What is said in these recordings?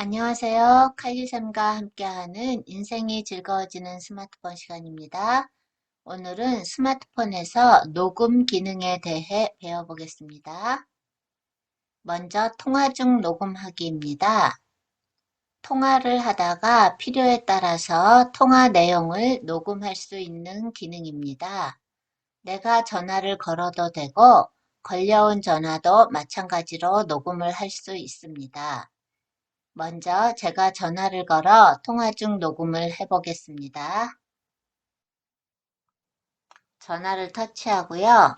안녕하세요. 칼리쌤과 함께하는 인생이 즐거워지는 스마트폰 시간입니다. 오늘은 스마트폰에서 녹음 기능에 대해 배워보겠습니다. 먼저 통화 중 녹음하기입니다. 통화를 하다가 필요에 따라서 통화 내용을 녹음할 수 있는 기능입니다. 내가 전화를 걸어도 되고 걸려온 전화도 마찬가지로 녹음을 할 수 있습니다. 먼저 제가 전화를 걸어 통화 중 녹음을 해보겠습니다. 전화를 터치하고요.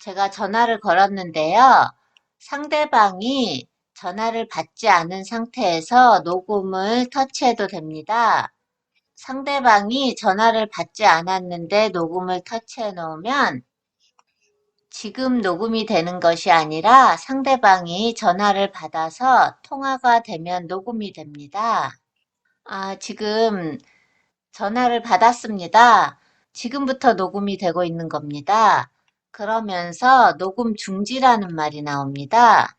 제가 전화를 걸었는데요. 상대방이 전화를 받지 않은 상태에서 녹음을 터치해도 됩니다. 상대방이 전화를 받지 않았는데 녹음을 터치해 놓으면 지금 녹음이 되는 것이 아니라 상대방이 전화를 받아서 통화가 되면 녹음이 됩니다. 아, 지금 전화를 받았습니다. 지금부터 녹음이 되고 있는 겁니다. 그러면서 녹음 중지라는 말이 나옵니다.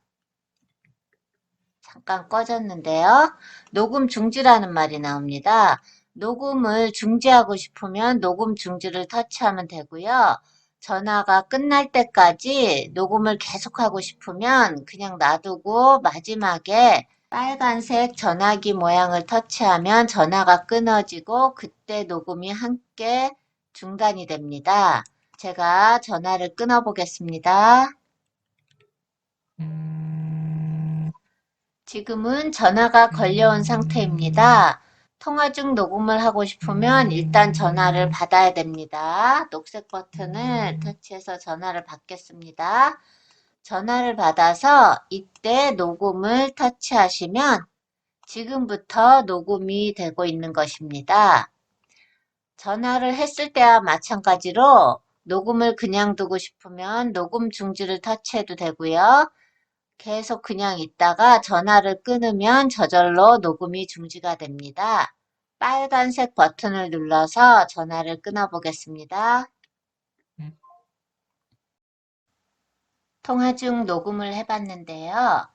잠깐 꺼졌는데요. 녹음 중지라는 말이 나옵니다. 녹음을 중지하고 싶으면 녹음 중지를 터치하면 되고요. 전화가 끝날 때까지 녹음을 계속하고 싶으면 그냥 놔두고 마지막에 빨간색 전화기 모양을 터치하면 전화가 끊어지고 그때 녹음이 함께 중단이 됩니다. 제가 전화를 끊어 보겠습니다. 지금은 전화가 걸려온 상태입니다. 통화 중 녹음을 하고 싶으면 일단 전화를 받아야 됩니다. 녹색 버튼을 터치해서 전화를 받겠습니다. 전화를 받아서 이때 녹음을 터치하시면 지금부터 녹음이 되고 있는 것입니다. 전화를 했을 때와 마찬가지로 녹음을 그냥 두고 싶으면 녹음 중지를 터치해도 되고요. 계속 그냥 있다가 전화를 끊으면 저절로 녹음이 중지가 됩니다. 빨간색 버튼을 눌러서 전화를 끊어 보겠습니다. 통화 중 녹음을 해봤는데요.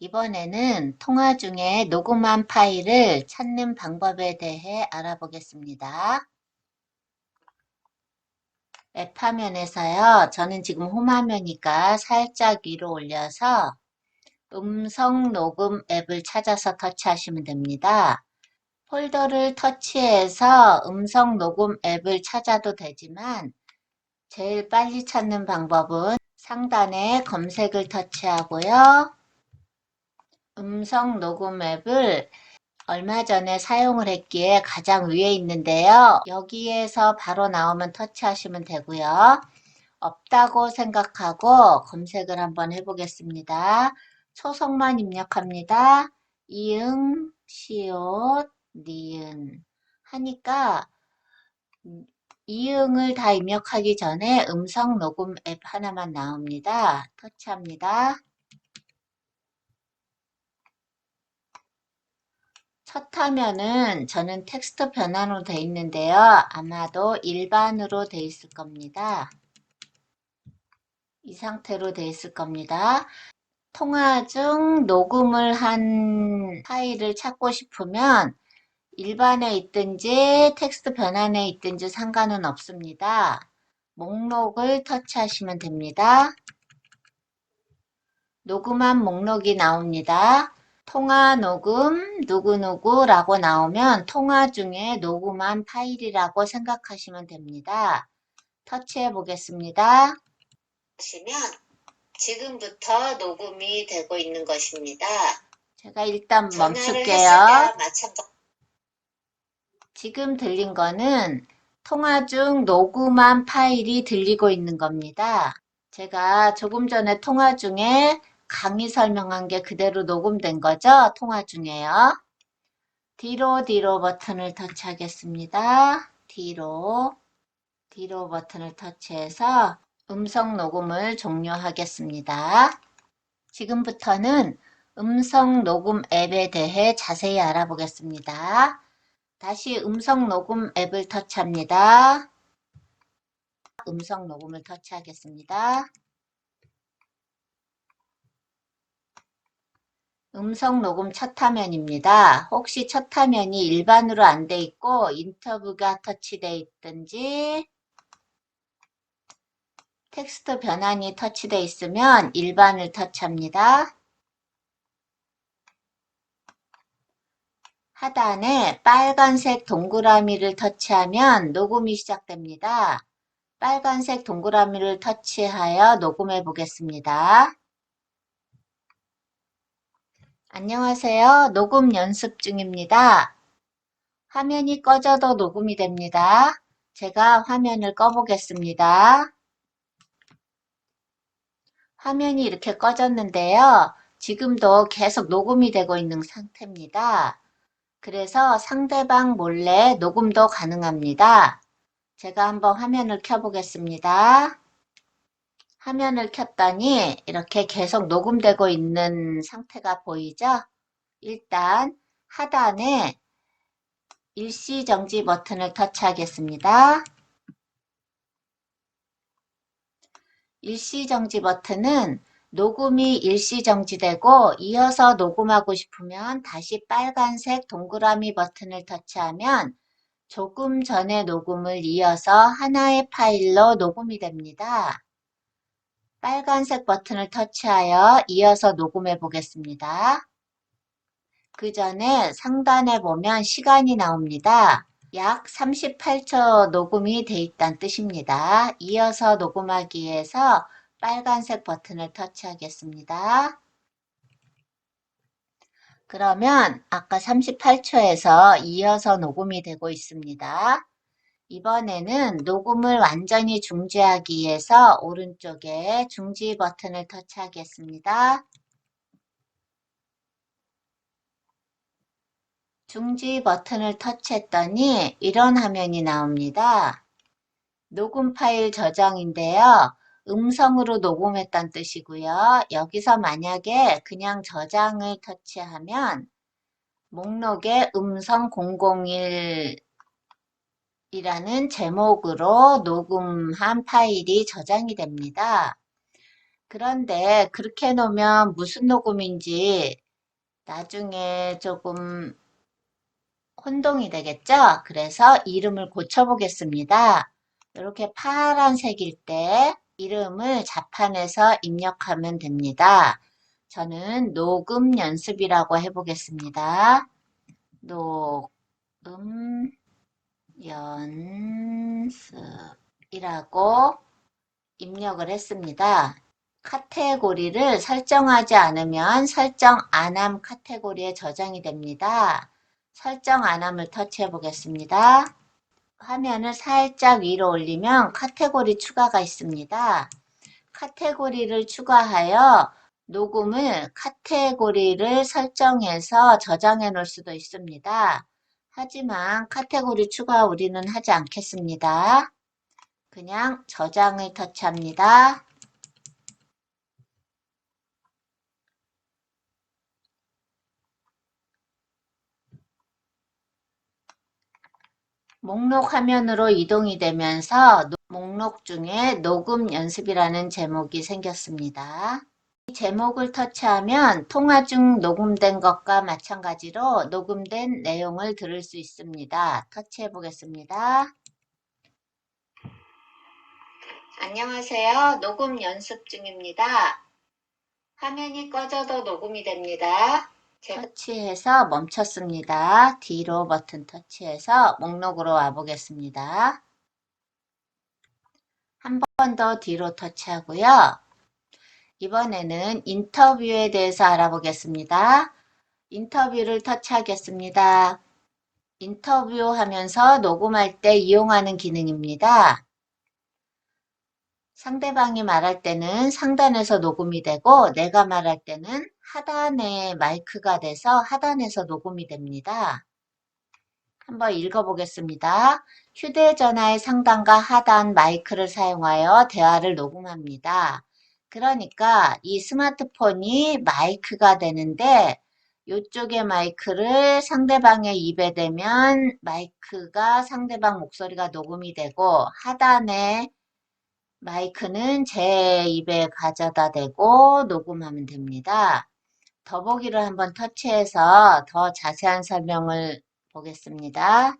이번에는 통화 중에 녹음한 파일을 찾는 방법에 대해 알아보겠습니다. 앱 화면에서요. 저는 지금 홈 화면이니까 살짝 위로 올려서 음성 녹음 앱을 찾아서 터치하시면 됩니다. 폴더를 터치해서 음성 녹음 앱을 찾아도 되지만 제일 빨리 찾는 방법은 상단에 검색을 터치하고요. 음성 녹음 앱을 얼마 전에 사용을 했기에 가장 위에 있는데요. 여기에서 바로 나오면 터치하시면 되고요. 없다고 생각하고 검색을 한번 해보겠습니다. 초성만 입력합니다. 이응, 시옷, 니은 하니까 이응을 다 입력하기 전에 음성 녹음 앱 하나만 나옵니다. 터치합니다. 첫 화면은 저는 텍스트 변환으로 되어 있는데요. 아마도 일반으로 되어 있을 겁니다. 이 상태로 되어 있을 겁니다. 통화 중 녹음을 한 파일을 찾고 싶으면 일반에 있든지 텍스트 변환에 있든지 상관은 없습니다. 목록을 터치하시면 됩니다. 녹음한 목록이 나옵니다. 통화 녹음 누구누구라고 나오면 통화 중에 녹음한 파일이라고 생각하시면 됩니다. 터치해 보겠습니다. 하시면 지금부터 녹음이 되고 있는 것입니다. 제가 일단 멈출게요. 지 금 들린 거는 통화 중 녹음한 파일이 들리고 있는 겁니다. 제가 조금 전에 통화 중에 강의 설명한 게 그대로 녹음된 거죠? 통화 중에요. 뒤로 뒤로 버튼을 터치하겠습니다. 뒤로 뒤로 버튼을 터치해서 음성 녹음을 종료하겠습니다. 지금부터는 음성 녹음 앱에 대해 자세히 알아보겠습니다. 다시 음성 녹음 앱을 터치합니다. 음성 녹음을 터치하겠습니다. 음성 녹음 첫 화면입니다. 혹시 첫 화면이 일반으로 안 돼 있고 인터뷰가 터치돼 있든지 텍스트 변환이 터치돼 있으면 일반을 터치합니다. 하단에 빨간색 동그라미를 터치하면 녹음이 시작됩니다. 빨간색 동그라미를 터치하여 녹음해 보겠습니다. 안녕하세요. 녹음 연습 중입니다. 화면이 꺼져도 녹음이 됩니다. 제가 화면을 꺼보겠습니다. 화면이 이렇게 꺼졌는데요. 지금도 계속 녹음이 되고 있는 상태입니다. 그래서 상대방 몰래 녹음도 가능합니다. 제가 한번 화면을 켜보겠습니다. 화면을 켰더니 이렇게 계속 녹음되고 있는 상태가 보이죠? 일단 하단에 일시정지 버튼을 터치하겠습니다. 일시정지 버튼은 녹음이 일시 정지되고 이어서 녹음하고 싶으면 다시 빨간색 동그라미 버튼을 터치하면 조금 전에 녹음을 이어서 하나의 파일로 녹음이 됩니다. 빨간색 버튼을 터치하여 이어서 녹음해 보겠습니다. 그 전에 상단에 보면 시간이 나옵니다. 약 38초 녹음이 돼 있다는 뜻입니다. 이어서 녹음하기 위해서 빨간색 버튼을 터치하겠습니다. 그러면 아까 38초에서 이어서 녹음이 되고 있습니다. 이번에는 녹음을 완전히 중지하기 위해서 오른쪽에 중지 버튼을 터치하겠습니다. 중지 버튼을 터치했더니 이런 화면이 나옵니다. 녹음 파일 저장인데요. 음성으로 녹음했다는 뜻이고요. 여기서 만약에 그냥 저장을 터치하면 목록에 음성 001 이라는 제목으로 녹음한 파일이 저장이 됩니다. 그런데 그렇게 놓으면 무슨 녹음인지 나중에 조금 혼동이 되겠죠? 그래서 이름을 고쳐보겠습니다. 이렇게 파란색일 때 이름을 자판에서 입력하면 됩니다. 저는 녹음 연습이라고 해보겠습니다. 녹음 연습이라고 입력을 했습니다. 카테고리를 설정하지 않으면 설정 안함 카테고리에 저장이 됩니다. 설정 안함을 터치해 보겠습니다. 화면을 살짝 위로 올리면 카테고리 추가가 있습니다. 카테고리를 추가하여 녹음을 카테고리를 설정해서 저장해 놓을 수도 있습니다. 하지만 카테고리 추가 우리는 하지 않겠습니다. 그냥 저장을 터치합니다. 목록 화면으로 이동이 되면서 목록 중에 녹음 연습이라는 제목이 생겼습니다. 이 제목을 터치하면 통화 중 녹음된 것과 마찬가지로 녹음된 내용을 들을 수 있습니다. 터치해 보겠습니다. 안녕하세요. 녹음 연습 중입니다. 화면이 꺼져도 녹음이 됩니다. 터치해서 멈췄습니다. 뒤로 버튼 터치해서 목록으로 와보겠습니다. 한 번더 뒤로 터치하고요. 이번에는 인터뷰에 대해서 알아보겠습니다. 인터뷰를 터치하겠습니다. 인터뷰 하면서 녹음할 때 이용하는 기능입니다. 상대방이 말할 때는 상단에서 녹음이 되고 내가 말할 때는 하단에 마이크가 돼서 하단에서 녹음이 됩니다. 한번 읽어보겠습니다. 휴대전화의 상단과 하단 마이크를 사용하여 대화를 녹음합니다. 그러니까 이 스마트폰이 마이크가 되는데 이쪽의 마이크를 상대방의 입에 대면 마이크가 상대방 목소리가 녹음이 되고 하단에 마이크는 제 입에 가져다 대고 녹음하면 됩니다. 더보기를 한번 터치해서 더 자세한 설명을 보겠습니다.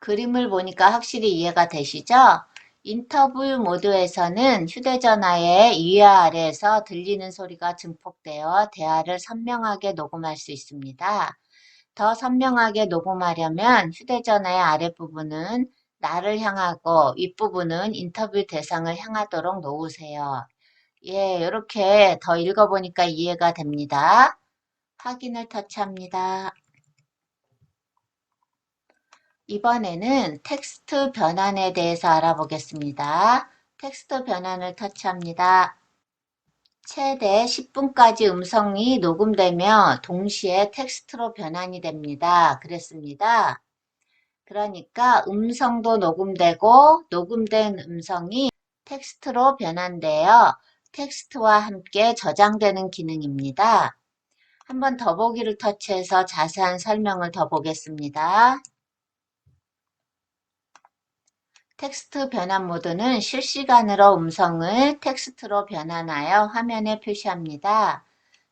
그림을 보니까 확실히 이해가 되시죠? 인터뷰 모드에서는 휴대전화의 위와 아래에서 들리는 소리가 증폭되어 대화를 선명하게 녹음할 수 있습니다. 더 선명하게 녹음하려면 휴대전화의 아랫부분은 나를 향하고 윗부분은 인터뷰 대상을 향하도록 놓으세요. 예, 이렇게 더 읽어보니까 이해가 됩니다. 확인을 터치합니다. 이번에는 텍스트 변환에 대해서 알아보겠습니다. 텍스트 변환을 터치합니다. 최대 10분까지 음성이 녹음되며 동시에 텍스트로 변환이 됩니다. 그랬습니다. 그러니까 음성도 녹음되고 녹음된 음성이 텍스트로 변환되어 텍스트와 함께 저장되는 기능입니다. 한번 더보기를 터치해서 자세한 설명을 더 보겠습니다. 텍스트 변환 모드는 실시간으로 음성을 텍스트로 변환하여 화면에 표시합니다.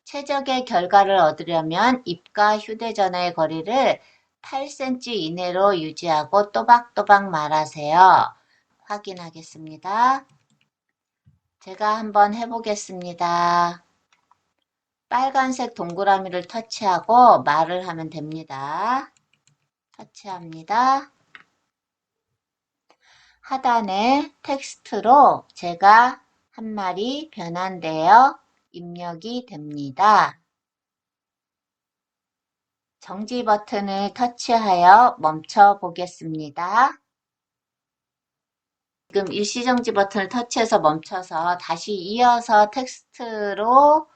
최적의 결과를 얻으려면 입과 휴대전화의 거리를 8cm 이내로 유지하고 또박또박 말하세요. 확인하겠습니다. 제가 한번 해보겠습니다. 빨간색 동그라미를 터치하고 말을 하면 됩니다. 터치합니다. 하단에 텍스트로 제가 한 말이 변환되어 입력이 됩니다. 정지 버튼을 터치하여 멈춰 보겠습니다. 지금 일시정지 버튼을 터치해서 멈춰서 다시 이어서 텍스트로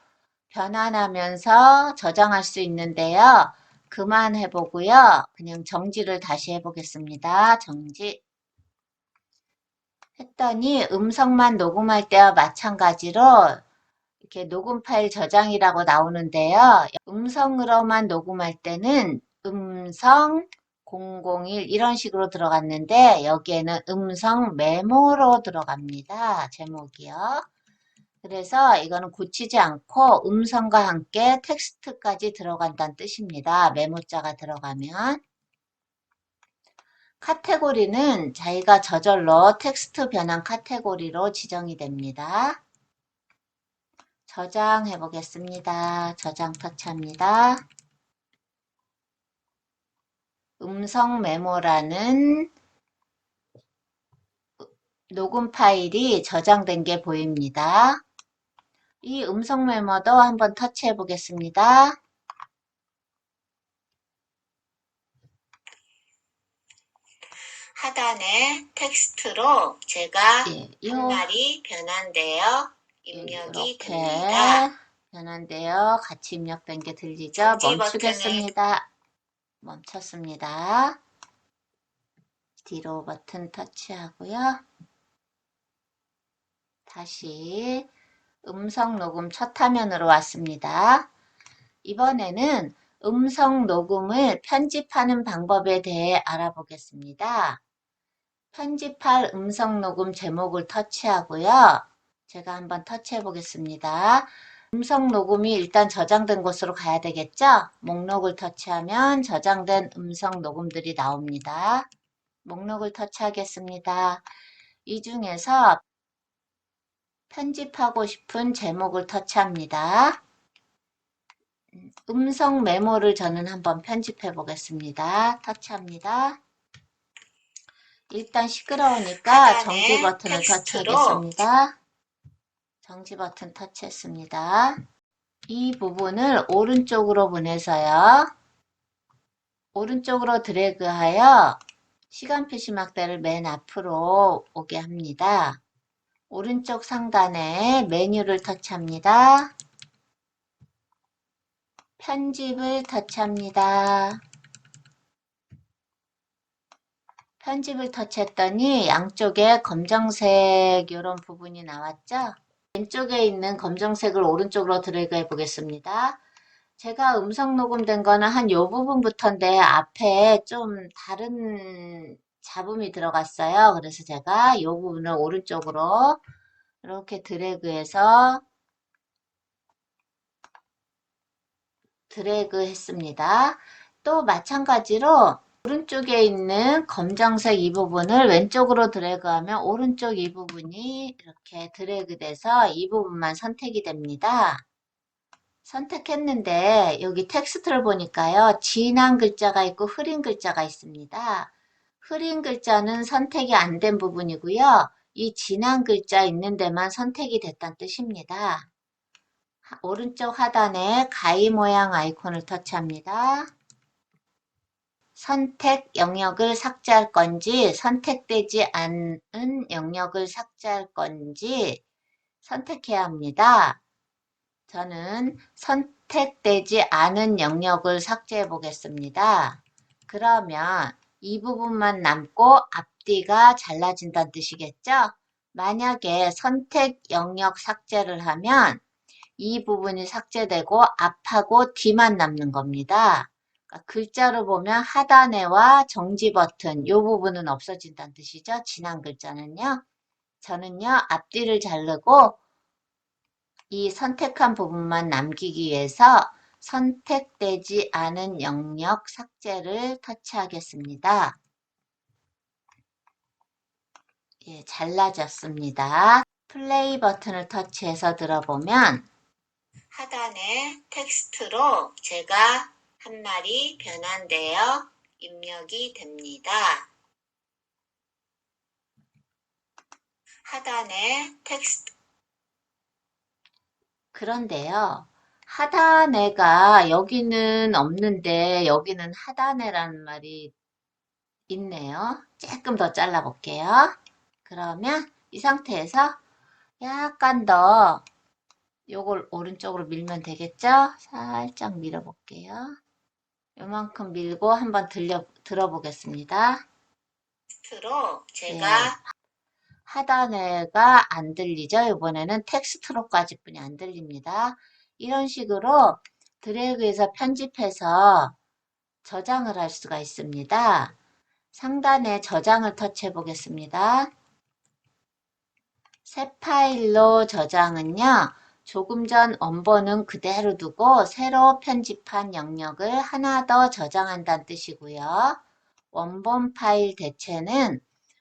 변환하면서 저장할 수 있는데요. 그만 해 보고요. 그냥 정지를 다시 해보겠습니다. 정지. 했더니 음성만 녹음할 때와 마찬가지로 이렇게 녹음 파일 저장이라고 나오는데요. 음성으로만 녹음할 때는 음성 001 이런 식으로 들어갔는데 여기에는 음성 메모로 들어갑니다. 제목이요. 그래서 이거는 고치지 않고 음성과 함께 텍스트까지 들어간다는 뜻입니다. 메모자가 들어가면. 카테고리는 자기가 저절로 텍스트 변환 카테고리로 지정이 됩니다. 저장해 보겠습니다. 저장 터치합니다. 음성 메모라는 녹음 파일이 저장된 게 보입니다. 이 음성 메모도 한번 터치해 보겠습니다. 하단에 텍스트로 제가 예, 한요 말이 변환되어 입력이 됩니다. 변환되어 같이 입력된 게 들리죠? 멈추겠습니다. 멈췄습니다. 뒤로 버튼 터치하고요. 다시 음성 녹음 첫 화면으로 왔습니다. 이번에는 음성 녹음을 편집하는 방법에 대해 알아보겠습니다. 편집할 음성 녹음 제목을 터치하고요. 제가 한번 터치해 보겠습니다. 음성 녹음이 일단 저장된 곳으로 가야 되겠죠? 목록을 터치하면 저장된 음성 녹음들이 나옵니다. 목록을 터치하겠습니다. 이 중에서 편집하고 싶은 제목을 터치합니다. 음성 메모를 저는 한번 편집해 보겠습니다. 터치합니다. 일단 시끄러우니까 정지 버튼을 터치하겠습니다. 정지 버튼 터치했습니다. 이 부분을 오른쪽으로 보내서요. 오른쪽으로 드래그하여 시간 표시 막대를 맨 앞으로 오게 합니다. 오른쪽 상단에 메뉴를 터치합니다. 편집을 터치합니다. 편집을 터치했더니 양쪽에 검정색 이런 부분이 나왔죠? 왼쪽에 있는 검정색을 오른쪽으로 드래그 해 보겠습니다. 제가 음성 녹음된 거는 한 요 부분부터인데 앞에 좀 다른 잡음이 들어갔어요. 그래서 제가 요 부분을 오른쪽으로 이렇게 드래그해서 드래그 했습니다. 또 마찬가지로 오른쪽에 있는 검정색 이 부분을 왼쪽으로 드래그하면 오른쪽 이 부분이 이렇게 드래그 돼서 이 부분만 선택이 됩니다. 선택했는데 여기 텍스트를 보니까요. 진한 글자가 있고 흐린 글자가 있습니다. 흐린 글자는 선택이 안 된 부분이고요. 이 진한 글자 있는 데만 선택이 됐다는 뜻입니다. 하- 오른쪽 하단에 가위 모양 아이콘을 터치합니다. 선택 영역을 삭제할 건지 선택되지 않은 영역을 삭제할 건지 선택해야 합니다. 저는 선택되지 않은 영역을 삭제해 보겠습니다. 그러면 이 부분만 남고 앞뒤가 잘라진다는 뜻이겠죠? 만약에 선택 영역 삭제를 하면 이 부분이 삭제되고 앞하고 뒤만 남는 겁니다. 그러니까 글자로 보면 하단에와 정지 버튼 이 부분은 없어진다는 뜻이죠. 진한 글자는요. 저는요 앞뒤를 자르고 이 선택한 부분만 남기기 위해서 선택되지 않은 영역 삭제를 터치하겠습니다. 예, 잘라졌습니다. 플레이 버튼을 터치해서 들어보면 하단에 텍스트로 제가 한 말이 변환되어 입력이 됩니다. 하단에 텍스트 그런데요. 하단에가 여기는 없는데 여기는 하단에라는 말이 있네요. 조금 더 잘라볼게요. 그러면 이 상태에서 약간 더 요걸 오른쪽으로 밀면 되겠죠? 살짝 밀어볼게요. 요만큼 밀고 한번 들려, 들어보겠습니다. 텍스트로 제가 하단에가 안 들리죠? 이번에는 텍스트로까지 뿐이 안 들립니다. 이런 식으로 드래그해서 편집해서 저장을 할 수가 있습니다. 상단에 저장을 터치해 보겠습니다. 새 파일로 저장은요. 조금 전 원본은 그대로 두고 새로 편집한 영역을 하나 더 저장한다는 뜻이고요. 원본 파일 대체는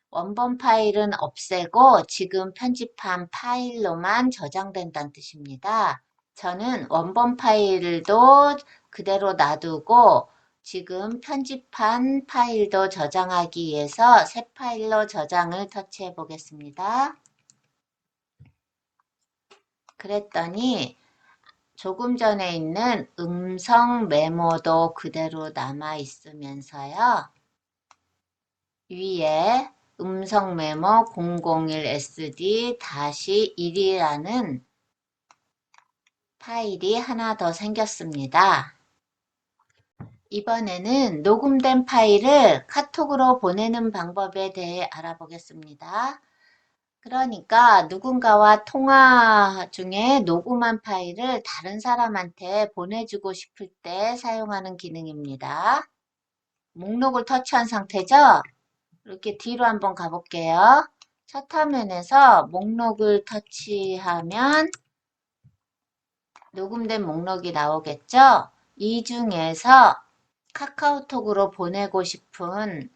원본 파일은 없애고 지금 편집한 파일로만 저장된다는 뜻입니다. 저는 원본 파일도 그대로 놔두고 지금 편집한 파일도 저장하기 위해서 새 파일로 저장을 터치해 보겠습니다. 그랬더니 조금 전에 있는 음성 메모도 그대로 남아 있으면서요. 위에 음성 메모 001sd-1이라는 파일이 하나 더 생겼습니다. 이번에는 녹음된 파일을 카톡으로 보내는 방법에 대해 알아보겠습니다. 그러니까 누군가와 통화 중에 녹음한 파일을 다른 사람한테 보내주고 싶을 때 사용하는 기능입니다. 목록을 터치한 상태죠? 이렇게 뒤로 한번 가볼게요. 첫 화면에서 목록을 터치하면 녹음된 목록이 나오겠죠? 이 중에서 카카오톡으로 보내고 싶은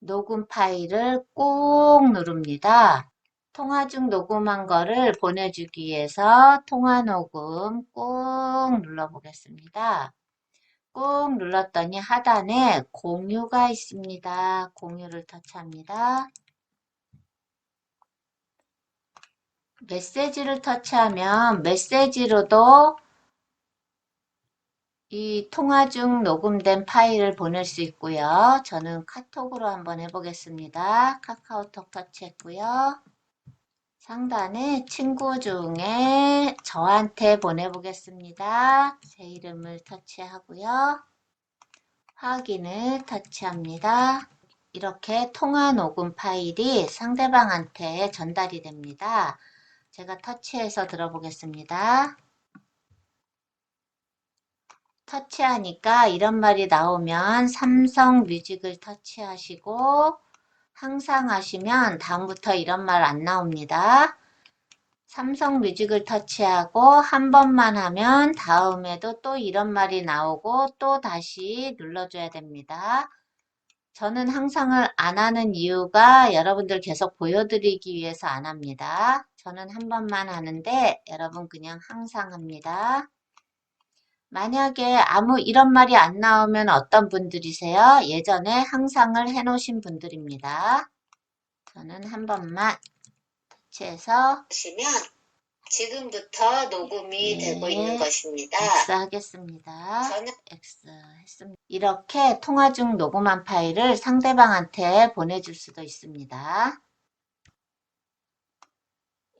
녹음 파일을 꾹 누릅니다. 통화 중 녹음한 거를 보내주기 위해서 통화 녹음 꾹 눌러보겠습니다. 꾹 눌렀더니 하단에 공유가 있습니다. 공유를 터치합니다. 메시지를 터치하면 메시지로도 이 통화 중 녹음된 파일을 보낼 수 있고요. 저는 카톡으로 한번 해보겠습니다. 카카오톡 터치했고요. 상단에 친구 중에 저한테 보내보겠습니다. 제 이름을 터치하고요. 확인을 터치합니다. 이렇게 통화 녹음 파일이 상대방한테 전달이 됩니다. 제가 터치해서 들어보겠습니다. 터치하니까 이런 말이 나오면 삼성 뮤직을 터치하시고 항상 하시면 다음부터 이런 말 안 나옵니다. 삼성 뮤직을 터치하고 한 번만 하면 다음에도 또 이런 말이 나오고 또 다시 눌러줘야 됩니다. 저는 항상을 안 하는 이유가 여러분들 계속 보여드리기 위해서 안 합니다. 저는 한 번만 하는데 여러분 그냥 항상 합니다. 만약에 아무 이런 말이 안 나오면 어떤 분들이세요? 예전에 항상을 해놓으신 분들입니다. 저는 한 번만 터치해서 보시면 지금부터 녹음이 네. 되고 있는 것입니다. X 하겠습니다. 저는 X 했습니다. 이렇게 통화 중 녹음한 파일을 상대방한테 보내줄 수도 있습니다.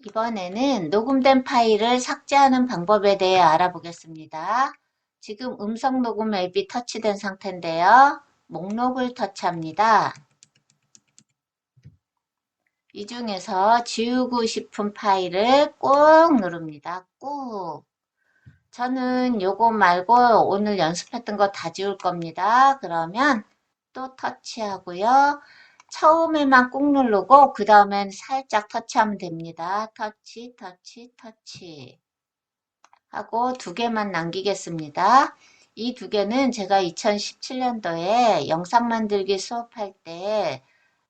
이번에는 녹음된 파일을 삭제하는 방법에 대해 알아보겠습니다. 지금 음성 녹음 앱이 터치된 상태인데요. 목록을 터치합니다. 이 중에서 지우고 싶은 파일을 꾹 누릅니다. 꾹. 저는 요거 말고 오늘 연습했던 거 다 지울 겁니다. 그러면 또 터치하고요. 처음에만 꾹 누르고 그 다음엔 살짝 터치하면 됩니다. 터치, 터치, 터치 하고 두 개만 남기겠습니다. 이 두 개는 제가 2017년도에 영상 만들기 수업할 때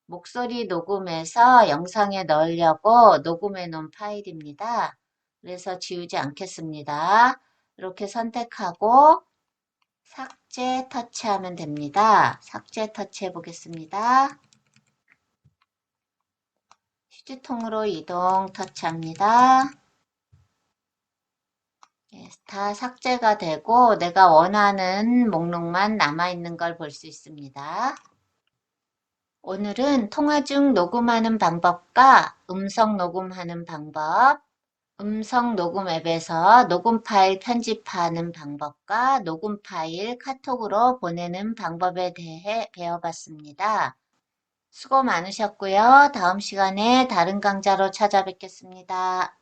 목소리 녹음해서 영상에 넣으려고 녹음해 놓은 파일입니다. 그래서 지우지 않겠습니다. 이렇게 선택하고 삭제 터치하면 됩니다. 삭제 터치해 보겠습니다. 휴지통으로 이동 터치합니다. 예, 다 삭제가 되고 내가 원하는 목록만 남아있는 걸 볼 수 있습니다. 오늘은 통화 중 녹음하는 방법과 음성 녹음하는 방법, 음성 녹음 앱에서 녹음 파일 편집하는 방법과 녹음 파일 카톡으로 보내는 방법에 대해 배워봤습니다. 수고 많으셨고요. 다음 시간에 다른 강좌로 찾아뵙겠습니다.